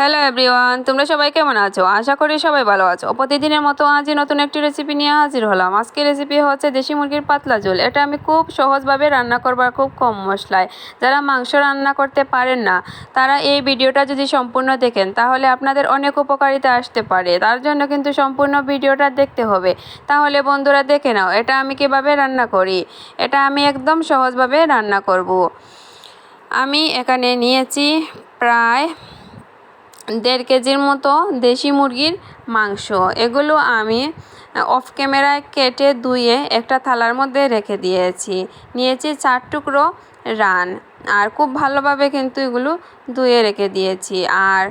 Hello everyone তোমরা সবাই কেমন আছো? আশা করি সবাই ভালো আছো। প্রতিদিনের মতো আজই নতুন একটি রেসিপি নিয়ে হাজির হলাম। আজকে রেসিপি হচ্ছে দেশি মুরগির পাতলা ঝোল। এটা আমি খুব সহজভাবে রান্না করবার খুব কম মশলায়। যারা মাংস রান্না করতে পারেন না, তারা এই ভিডিওটা যদি সম্পূর্ণ দেখেন, তাহলে আপনাদের অনেক উপকারিতা আসতে পারে। তার জন্য কিন্তু সম্পূর্ণ ভিডিওটা দেখতে হবে। তাহলে বন্ধুরা, দেখে নাও, এটা আমি কীভাবে রান্না করি? এটা আমি একদম সহজভাবে রান্না করব। আমি এখানে নিয়েছি প্রায় দেড় কেজির মতো দেশি মুরগির মাংস। এগুলো আমি অফ ক্যামেরায় কেটে ধুয়ে একটা থালার মধ্যে রেখে দিয়েছি। নিয়েছি চার টুকরো রান। আর খুব ভালোভাবে কিন্তু এগুলো ধুয়ে রেখে দিয়েছি। আর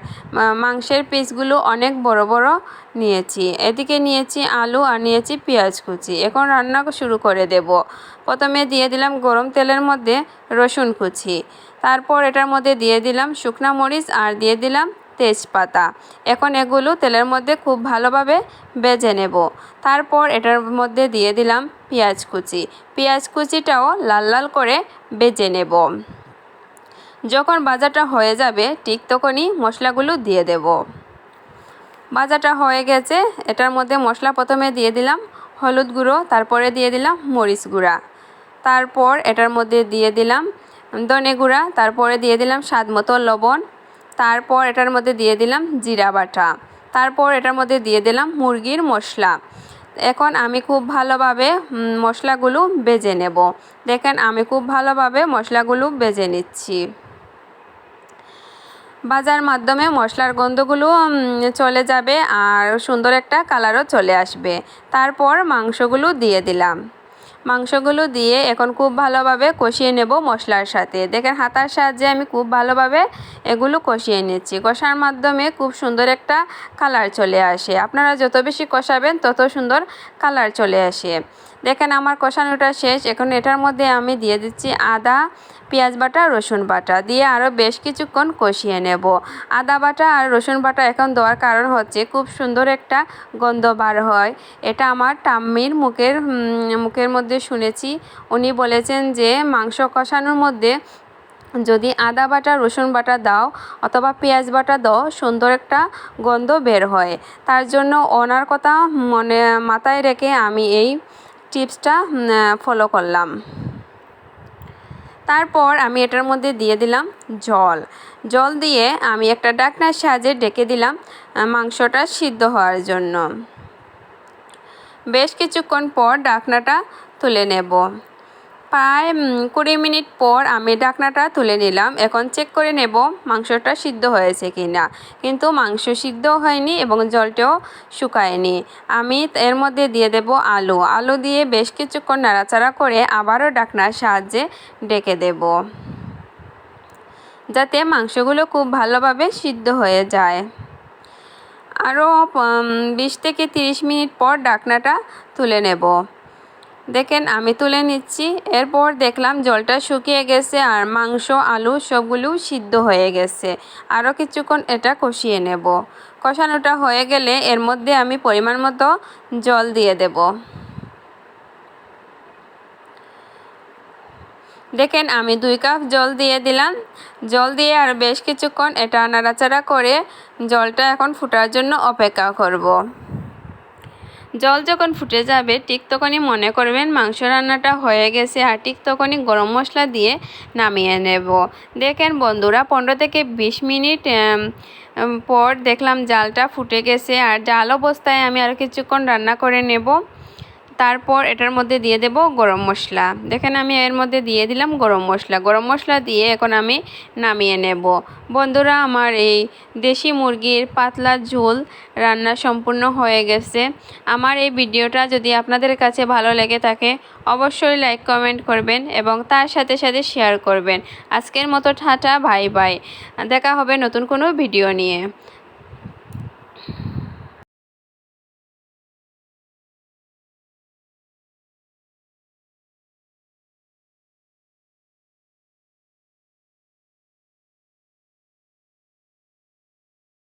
মাংসের পিসগুলো অনেক বড় বড় নিয়েছি। এদিকে নিয়েছি আলু আর নিয়েছি পেঁয়াজ কুচি। এখন রান্না শুরু করে দেব। প্রথমে দিয়ে দিলাম গরম তেলের মধ্যে রসুন কুচি। তারপর এটার মধ্যে দিয়ে দিলাম শুকনা মরিচ আর দিয়ে দিলাম তেজপাতা। এখন এগুলো তেলের মধ্যে খুব ভালোভাবে বেজে নেব। তারপর এটার মধ্যে দিয়ে দিলাম পেঁয়াজ কুচি। পেঁয়াজ কুচিটাও লাল লাল করে বেজে নেব। যখন বাজারটা হয়ে যাবে, ঠিক তখনই মশলাগুলো দিয়ে দেব। বাজারটা হয়ে গেছে, এটার মধ্যে মশলা প্রথমে দিয়ে দিলাম হলুদ গুঁড়ো, তারপরে দিয়ে দিলাম মরিচ গুঁড়া। তারপর এটার মধ্যে দিয়ে দিলাম ধনে গুঁড়া, তারপরে দিয়ে দিলাম স্বাদ মতো লবণ। তারপর এটার মধ্যে দিয়ে দিলাম জিরা বাটা। তারপর এটার মধ্যে দিয়ে দিলাম মুরগির মশলা। এখন আমি খুব ভালোভাবে মশলাগুলো বেজে নেব। দেখেন আমি খুব ভালোভাবে মশলাগুলো বেজে নিচ্ছি। বাজার মাধ্যমে মশলার গন্ধগুলো চলে যাবে আর সুন্দর একটা কালারও চলে আসবে। তারপর মাংসগুলো দিয়ে দিলাম। মাংসগুলো দিয়ে এখন খুব ভালোভাবে কষিয়ে নেব মশলার সাথে। দেখেন হাতার সাহায্যে আমি খুব ভালোভাবে এগুলো কষিয়ে নিচ্ছি। কষার মাধ্যমে খুব সুন্দর একটা কালার চলে আসে। আপনারা যত বেশি কষাবেন, তত সুন্দর কালার চলে আসে। দেখেন আমার কষানোটা শেষ। এখন এটার মধ্যে আমি দিয়ে দিচ্ছি আদা, পেঁয়াজ বাটা, রসুন বাটা। দিয়ে আরও বেশ কিছুক্ষণ কষিয়ে নেব। আদা বাটা আর রসুন বাটা এখন দেওয়ার কারণ হচ্ছে খুব সুন্দর একটা গন্ধ বার হয়। এটা আমার টাম্মির মুখের মুখের মধ্যে শুনেছি। উনি বলেছেন যে মাংস কষানোর মধ্যে যদি আদা বাটা, রসুন বাটা দাও অথবা পেঁয়াজ বাটা দাও, সুন্দর একটা গন্ধ বের হয়। তার জন্য ওনার কথা মনে, মাথায় রেখে আমি এই টিপসটা ফলো করলাম। তারপর আমি এটার মধ্যে দিয়ে দিলাম জল। জল দিয়ে আমি একটা ডাকনার সাহায্যে ডেকে দিলাম মাংসটা সিদ্ধ হওয়ার জন্য। বেশ কিছুক্ষণ পর ডাকনাটা তুলে নেব। প্রায় কুড়ি মিনিট পর আমি ঢাকনাটা তুলে নিলাম। এখন চেক করে নেব মাংসটা সিদ্ধ হয়েছে কি না কিন্তু মাংস সিদ্ধ হয়নি এবং জলটাও শুকায়নি। আমি এর মধ্যে দিয়ে দেব আলু। আলু দিয়ে বেশ কিছুক্ষণ নাড়াচাড়া করে আবারও ডাকনার সাহায্যে ডেকে দেব। যাতে মাংসগুলো খুব ভালোভাবে সিদ্ধ হয়ে যায়। আরও বিশ থেকে তিরিশ মিনিট পর ডাকনাটা তুলে নেব। দেখেন, আমি তুলে নিচ্ছি। এরপর দেখলাম জলটা শুকিয়ে গেছে আর মাংস, আলু সবগুলো সিদ্ধ হয়ে গেছে। আরও কিছুক্ষণ এটা কষিয়ে নেব। কষানোটা হয়ে গেলে এর মধ্যে আমি পরিমাণ মতো জল দিয়ে দেব। দেখেন, আমি দুই কাপ জল দিয়ে দিলাম। জল দিয়ে আর বেশ কিছুক্ষণ এটা নাড়াচাড়া করে জলটা এখন ফুটার জন্য অপেক্ষা করব। জল যখন ফুটে যাবে, ঠিক তখনই মনে করবেন মাংস রান্নাটা হয়ে গেছে আর ঠিক তখনই গরম মশলা দিয়ে নামিয়ে নেব। দেখেন বন্ধুরা, পনেরো থেকে বিশ মিনিট পর দেখলাম জালটা ফুটে গেছে আর জাল অবস্থায় আমি আরও কিছুক্ষণ রান্না করে নেব। তারপর এটার মধ্যে দিয়ে দেব গরম মশলা। দেখেন আমি এর মধ্যে দিয়ে দিলাম গরম মশলা। গরম মশলা দিয়ে এখন আমি নামিয়ে নেব। বন্ধুরা, আমার এই দেশি মুরগির পাতলা ঝোল রান্না সম্পূর্ণ হয়ে গেছে। আমার এই ভিডিওটা যদি আপনাদের কাছে ভালো লেগে থাকে, অবশ্যই লাইক, কমেন্ট করবেন এবং তার সাথে সাথে শেয়ার করবেন। আজকের মতো ঠাটা ভাই ভাই দেখা হবে নতুন কোনো ভিডিও নিয়ে।